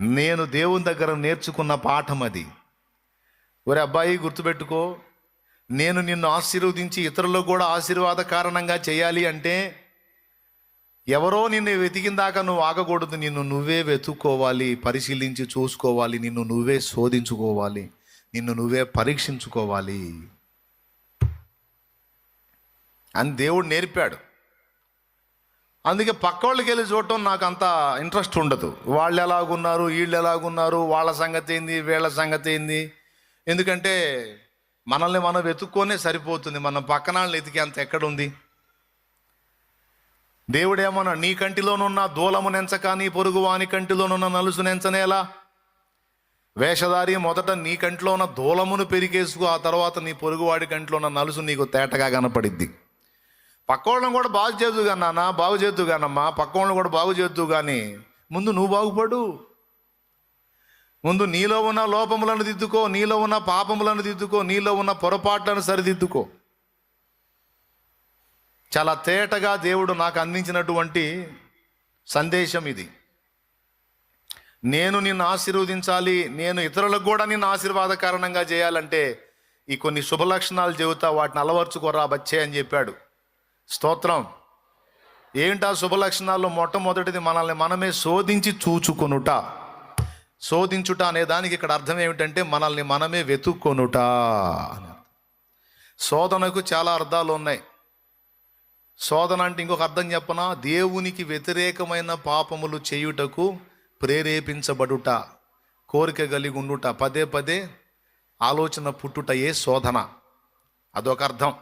నేను దేవుని దగ్గర నేర్చుకున్న పాఠం అది. ఒరే అబ్బాయి గుర్తుపెట్టుకో. నేను నిన్ను ఆశీర్వదించి ఇతరులకు కూడా ఆశీర్వాద కారణంగా చేయాలి అంటే ఎవరో నిన్ను వెతికిన దాకా నువ్వు ఆగకూడదు. నిన్ను నువ్వే వెతుక్కోవాలి పరిశీలించి చూసుకోవాలి. నిన్ను నువ్వే శోధించుకోవాలి. నిన్ను నువ్వే పరీక్షించుకోవాలి. అని దేవుడు నేర్పాడు. అందుకే పక్క వాళ్ళకి వెళ్ళి చూడటం నాకు అంత ఇంట్రెస్ట్ ఉండదు. వాళ్ళు ఎలాగున్నారు వీళ్ళు ఎలాగున్నారు వాళ్ళ సంగతి ఏంది వీళ్ళ సంగతి ఏంది. ఎందుకంటే మనల్ని మనం వెతుక్కొనే సరిపోతుంది. మనం పక్కన వాళ్ళని ఎతికే అంత ఎక్కడుంది? దేవుడేమన్నా నీ కంటిలోనున్న దూలము నెంచక నీ పొరుగు వాని కంటిలోనున్న నలుసు నెంచనేలా? వేషధారి మొదట నీ కంటిలో ఉన్న దూలమును పెరిగేసుకో ఆ తర్వాత నీ పొరుగువాడి కంటిలో ఉన్న నలుసు నీకు తేటగా కనపడిద్ది. పక్కోళ్ళని కూడా బాగు చేద్దు నాన్న బాగు చేద్దు కానమ్మా పక్కోళ్ళని కూడా బాగు చేద్దు కానీ ముందు నువ్వు బాగుపడు. ముందు నీలో ఉన్న లోపములను దిద్దుకో నీలో ఉన్న పాపములను దిద్దుకో నీలో ఉన్న పొరపాట్లను సరిదిద్దుకో. చాలా తేటగా దేవుడు నాకు అందించినటువంటి సందేశం ఇది. నేను నిన్ను ఆశీర్వదించాలి నేను ఇతరులకు కూడా నిన్ను ఆశీర్వాద కారణంగా చేయాలంటే ఈ కొన్ని శుభ లక్షణాలు చెబుతా వాటిని అలవర్చుకోరా బచ్చే అని చెప్పాడు. స్తోత్రం. ఏంటా శుభ లక్షణాల్లో మొట్టమొదటిది మనల్ని మనమే శోధించి చూచుకొనుట. శోధించుట అనే దానికి ఇక్కడ అర్థం ఏమిటంటే మనల్ని మనమే వెతుక్కొనుట శోధనకు చాలా అర్థాలు ఉన్నాయి. శోధన అంటే ఇంకొక అర్థం చెప్పనా? దేవునికి వ్యతిరేకమైన పాపములు చేయుటకు ప్రేరేపించబడుట కోరిక కలిగి ఉండుట. పదే పదే ఆలోచన పుట్టుటయే శోధన. అదొక అర్థం.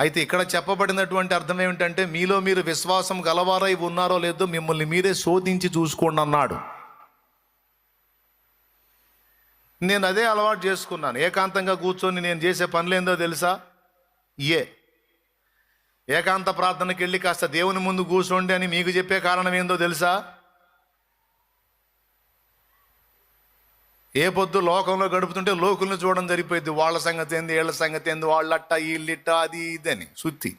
అయితే ఇక్కడ చెప్పబడినటువంటి అర్థం ఏమిటంటే మీలో మీరు విశ్వాసం గలవారై ఉన్నారో లేదో మిమ్మల్ని మీరే శోధించి చూసుకోండి అన్నాడు. నేను అదే అలవాటు చేసుకున్నాను. ఏకాంతంగా కూర్చొని నేను చేసే పనులేందో తెలుసా? ఏ. ఏకాంత ప్రార్థనకి వెళ్ళి కాస్త దేవుని ముందు కూర్చోండి అని మీకు చెప్పే కారణం ఏందో తెలుసా? ఏ పొద్దు లోకంలో గడుపుతుంటే లోకుల్ని చూడడం సరిపోయింది వాళ్ళ సంగతి ఏంది వీళ్ళ సంగతి ఏంది వాళ్ళట్ట వీళ్ళిట్ట అది ఇదని సుత్తి.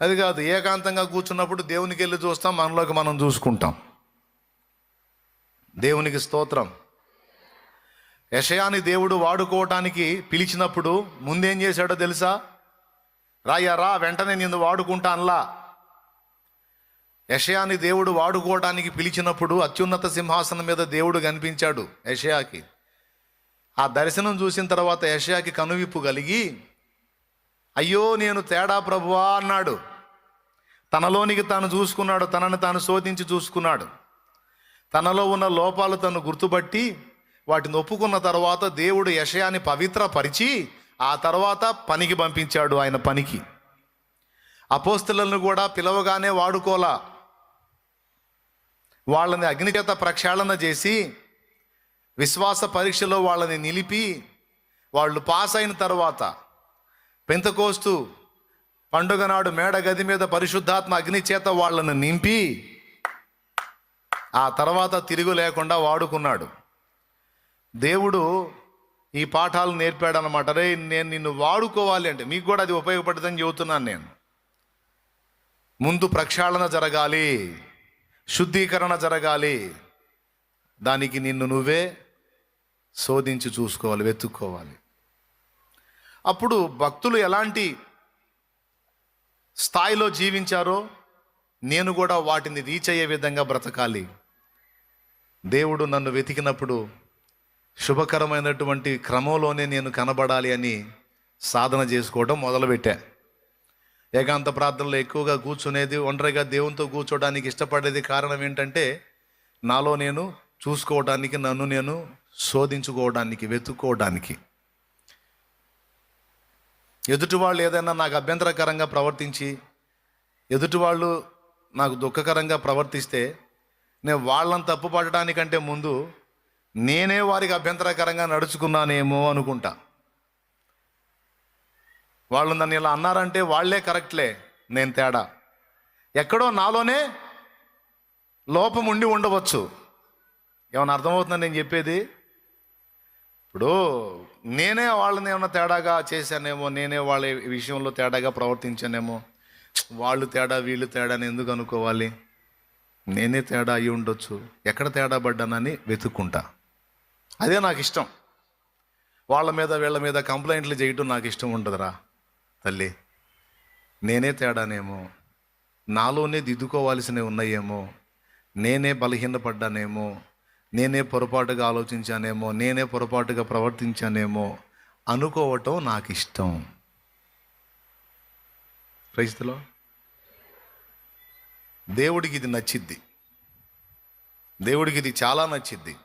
అది కాదు ఏకాంతంగా కూర్చున్నప్పుడు దేవునికి వెళ్ళి చూస్తాం మనలోకి మనం చూసుకుంటాం. దేవునికి స్తోత్రం. యషయాని దేవుడు వాడుకోవటానికి పిలిచినప్పుడు ముందేం చేశాడో తెలుసా? రాయ్యా రా వెంటనే నిన్ను వాడుకుంటానులా. యషయాని దేవుడు వాడుకోవడానికి పిలిచినప్పుడు అత్యున్నత సింహాసనం మీద దేవుడు కనిపించాడు యషయాకి. ఆ దర్శనం చూసిన తర్వాత యషయాకి కనువిప్పు కలిగి అయ్యో నేను తేడా ప్రభువా అన్నాడు. తనలోనికి తాను చూసుకున్నాడు తనని తాను శోధించి చూసుకున్నాడు. తనలో ఉన్న లోపాలు తను గుర్తుపట్టి వాటిని ఒప్పుకున్న తర్వాత దేవుడు యషయాన్ని పవిత్రపరిచి ఆ తర్వాత పనికి పంపించాడు ఆయన పనికి. అపోస్తులను కూడా పిలవగానే వాడుకోలా వాళ్ళని అగ్ని చేత ప్రక్షాళన చేసి విశ్వాస పరీక్షలో వాళ్ళని నిలిపి వాళ్ళు పాస్ అయిన తర్వాత పెంతకోస్తు పండుగ నాడు మేడ గది మీద పరిశుద్ధాత్మ అగ్ని చేత వాళ్ళను నింపి ఆ తర్వాత తిరుగు లేకుండా వాడుకున్నాడు. దేవుడు ఈ పాఠాలు నేర్పాడనమాట రే నేను నిన్ను వాడుకోవాలి అంటే మీకు కూడా అది ఉపయోగపడుతుందని చెబుతున్నాను నేను. ముందు ప్రక్షాళన జరగాలి. శుద్ధీకరణ జరగాలి. దానికి నిన్ను నువ్వే శోధించి చూసుకోవాలి వెతుక్కోవాలి. అప్పుడు భక్తులు ఎలాంటి స్థాయిలో జీవించారో నేను కూడా వాటిని రీచ్ అయ్యే విధంగా బ్రతకాలి. దేవుడు నన్ను వెతికినప్పుడు శుభకరమైనటువంటి క్రమంలోనే నేను కనబడాలి అని సాధన చేసుకోవడం మొదలుపెట్టా. ఏకాంత ప్రార్థనలో ఎక్కువగా కూర్చునేది ఒంటరిగా దేవునితో కూర్చోడానికి ఇష్టపడేది కారణం ఏంటంటే నాలో నేను చూసుకోవడానికి నన్ను నేను శోధించుకోవడానికి వెతుక్కోవడానికి ఎదుటి వాళ్ళు ఏదైనా నాకు అభ్యంతరకరంగా ప్రవర్తించి ఎదుటి వాళ్ళు నాకు దుఃఖకరంగా ప్రవర్తిస్తే నేను వాళ్ళని తప్పుపడటానికంటే ముందు నేనే వారికి అభ్యంతరకరంగా నడుచుకున్నానేమో అనుకుంటా. వాళ్ళు నన్ను ఇలా అన్నారంటే వాళ్ళే కరెక్ట్లే నేను తేడా. ఎక్కడో నాలోనే లోపం ఉండి ఉండవచ్చు. ఏమైనా అర్థమవుతుందని నేను చెప్పేది? ఇప్పుడు నేనే వాళ్ళని ఏమైనా తేడాగా చేశానేమో నేనే వాళ్ళ విషయంలో తేడాగా ప్రవర్తించానేమో వాళ్ళు తేడా వీళ్ళు తేడా అని ఎందుకు అనుకోవాలి? నేనే తేడా అయి ఉండొచ్చు ఎక్కడ తేడా పడ్డానని వెతుక్కుంటా. అదే నాకు ఇష్టం. వాళ్ళ మీద వీళ్ళ మీద కంప్లైంట్లు చేయటం నాకు ఇష్టం ఉండదురా. తల్లి నేనే తేడానేమో నాలోనే దిద్దుకోవాల్సినవి ఉన్నాయేమో నేనే బలహీనపడ్డానేమో నేనే పొరపాటుగా ఆలోచించానేమో నేనే పొరపాటుగా ప్రవర్తించానేమో అనుకోవటం నాకు ఇష్టం క్రైస్తులో దేవుడికి ఇది నచ్చిద్ది. దేవుడికి ఇది చాలా నచ్చిద్ది.